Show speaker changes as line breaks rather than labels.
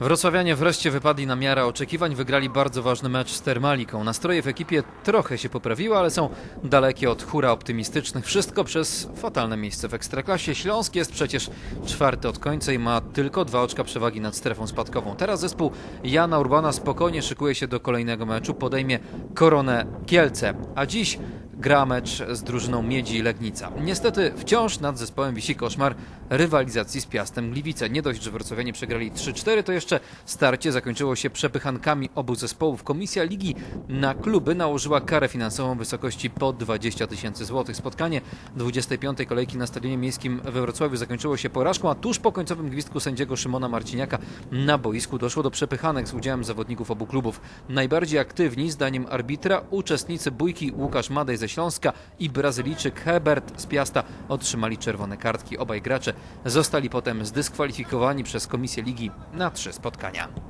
Wrocławianie wreszcie wypadli na miarę oczekiwań, wygrali bardzo ważny mecz z Termaliką. Nastroje w ekipie trochę się poprawiły, ale są dalekie od hura optymistycznych. Wszystko przez fatalne miejsce w Ekstraklasie. Śląsk jest przecież czwarty od końca i ma tylko dwa oczka przewagi nad strefą spadkową. Teraz zespół Jana Urbana spokojnie szykuje się do kolejnego meczu, podejmie koronę Kielce, a dziś gra mecz z drużyną Miedzi Legnica. Niestety wciąż nad zespołem wisi koszmar rywalizacji z Piastem Gliwice. Nie dość, że wrocławianie przegrali 3-4, to jeszcze starcie zakończyło się przepychankami obu zespołów. Komisja Ligi na kluby nałożyła karę finansową w wysokości po 20 tysięcy złotych. Spotkanie 25. kolejki na Stadionie Miejskim we Wrocławiu zakończyło się porażką, a tuż po końcowym gwizdku sędziego Szymona Marciniaka na boisku doszło do przepychanek z udziałem zawodników obu klubów. Najbardziej aktywni, zdaniem arbitra, uczestnicy bójki Łukasz Madej ze Śląska i Brazylijczyk Herbert z Piasta otrzymali czerwone kartki. Obaj gracze zostali potem zdyskwalifikowani przez Komisję Ligi na trzy spotkania.